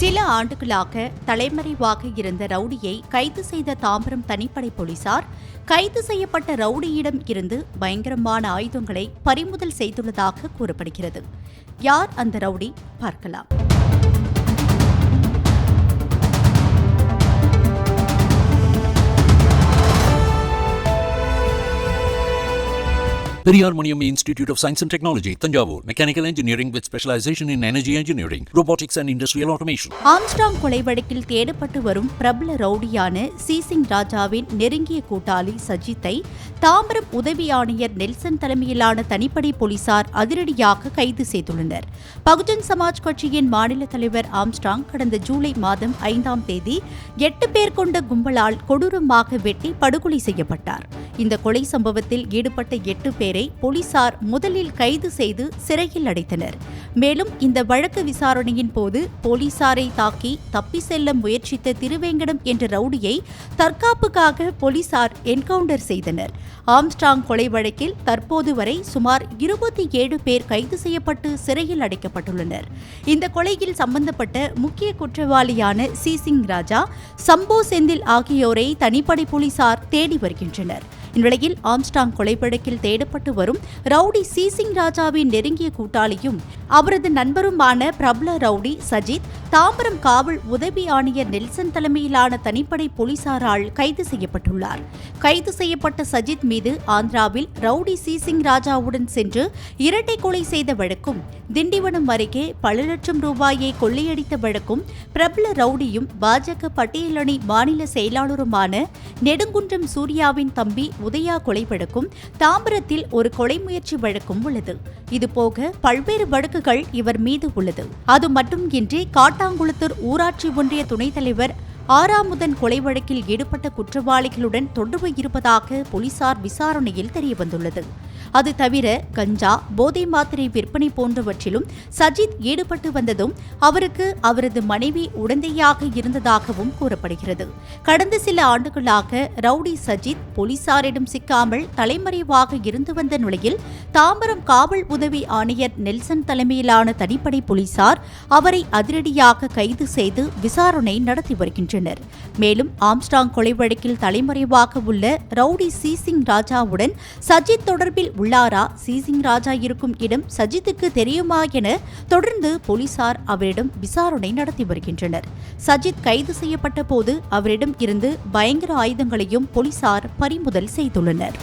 சில ஆண்டுகளாக தலைமறைவாக இருந்த ரவுடியை கைது செய்த தாம்பரம் தனிப்படை போலீசார் கைது செய்யப்பட்ட ரவுடியிடம் இருந்து பயங்கரமான ஆயுதங்களை பறிமுதல் செய்துள்ளதாக கூறப்படுகிறது. யார் அந்த ரவுடி? பார்க்கலாம். Periyar Maniam institute of science and technology Thanjavur mechanical engineering with specialization in energy engineering robotics and industrial automation Armstrong கொலை வழக்கில் தேடப்பட்டு வரும் பிரபல ரவுடியான சீசிங் ராஜாவின் நெருங்கிய கூட்டாளி சஜித்தை தாம்பரம் உதவி ஆணையர் நெல்சன் தலைமையிலான தனிப்படை போலீசார் அதிரடியாக கைது செய்துள்ளனர். பகுஜன் சமாஜ் கட்சியின் மாநில தலைவர் ஆம்ஸ்டாங் கடந்த ஜூலை மாதம் ஐந்தாம் தேதி எட்டு பேர் கொண்ட கும்பலால் கொடூரமாக வெட்டி படுகொலை செய்யப்பட்டார். இந்த கொலை சம்பவத்தில் ஈடுபட்ட எட்டு பேர் போலீசார் முதலில் கைது செய்து சிறையில் அடைத்தனர். மேலும் இந்த வழக்கு விசாரணையின் போது போலீசாரை தாக்கி தப்பி செல்ல முயற்சித்த திருவேங்கடம் என்ற ரவுடியை தற்காப்புக்காக போலீசார் என்கவுண்டர் செய்தனர். ஆம்ஸ்டாங் கொலை வழக்கில் தற்போது வரை சுமார் இருபத்தி ஏழு பேர் கைது செய்யப்பட்டு சிறையில் அடைக்கப்பட்டுள்ளனர். இந்த கொலையில் சம்பந்தப்பட்ட முக்கிய குற்றவாளியான சிசிங் ராஜா சம்போ செந்தில் ஆகியோரை தனிப்படை போலீசார் தேடி வருகின்றனர். இந்நிலையில் ஆம்ஸ்டாங் கொலை வழக்கில் தேடப்பட்டு வரும் ரவுடி சீசிங் ராஜாவின் நெருங்கிய கூட்டாளியும் அவரது நண்பருமான பிரபல ரவுடி சஜித் தாம்பரம் காவல் உதவி ஆணையர் நெல்சன் தலைமையிலான தனிப்படை போலீசாரால் கைது செய்யப்பட்டுள்ளார். கைது செய்யப்பட்ட சஜித் மீது ஆந்திராவில் ரவுடி சீசிங் ராஜாவுடன் சென்று இரட்டை கொலை செய்த வழக்கும் திண்டிவனம் அருகே பல லட்சம் ரூபாயை கொள்ளையடித்த வழக்கும் பிரபல ரவுடியும் பாஜக பட்டியலணி மாநில செயலாளருமான நெடுங்குன்றம் சூர்யாவின் தம்பி உதயா கொலை வழக்கும் தாம்பரத்தில் ஒரு கொலை முயற்சி வழக்கும் உள்ளது. இதுபோக பல்வேறு வழக்கு வழக்குகள் இவர் மீது உள்ளது. அது மட்டுமின்றி காட்டாங்குளத்தூர் ஊராட்சி ஒன்றிய துணைத் தலைவர் ஆறாமுதன் கொலை வழக்கில் ஈடுபட்ட குற்றவாளிகளுடன் தொடர்பு இருப்பதாக போலீசார் விசாரணையில் தெரியவந்துள்ளது. அது தவிர கஞ்சா போதை மாத்திரை விற்பனை போன்றவற்றிலும் சஜித் ஈடுபட்டு வந்ததும் அவருக்கு அவரது மனைவி உடந்தையாக இருந்ததாகவும் கூறப்படுகிறது. கடந்த சில ஆண்டுகளாக ரவுடி சஜித் போலீசாரிடம் சிக்காமல் தலைமறைவாக இருந்து வந்த நிலையில் தாம்பரம் காவல் உதவி ஆணையர் நெல்சன் தலைமையிலான தனிப்படை போலீசார் அவரை அதிரடியாக கைது செய்து விசாரணை நடத்தி வருகின்றனர். மேலும் ஆம்ஸ்டாங் கொலை வழக்கில் தலைமறைவாக உள்ள ரவுடி சீசிங் ராஜாவுடன் சஜித் தொடர்பில் உள்ளாரா சீசிங் ராஜா இருக்கும் இடம் சஜித்துக்கு தெரியுமா என தொடர்ந்து போலீசார் அவரிடம் விசாரணை நடத்தி வருகின்றனர். சஜித் கைது செய்யப்பட்ட போது அவரிடம் இருந்து பயங்கர ஆயுதங்களையும் போலீசார் பறிமுதல் செய்துள்ளனர்.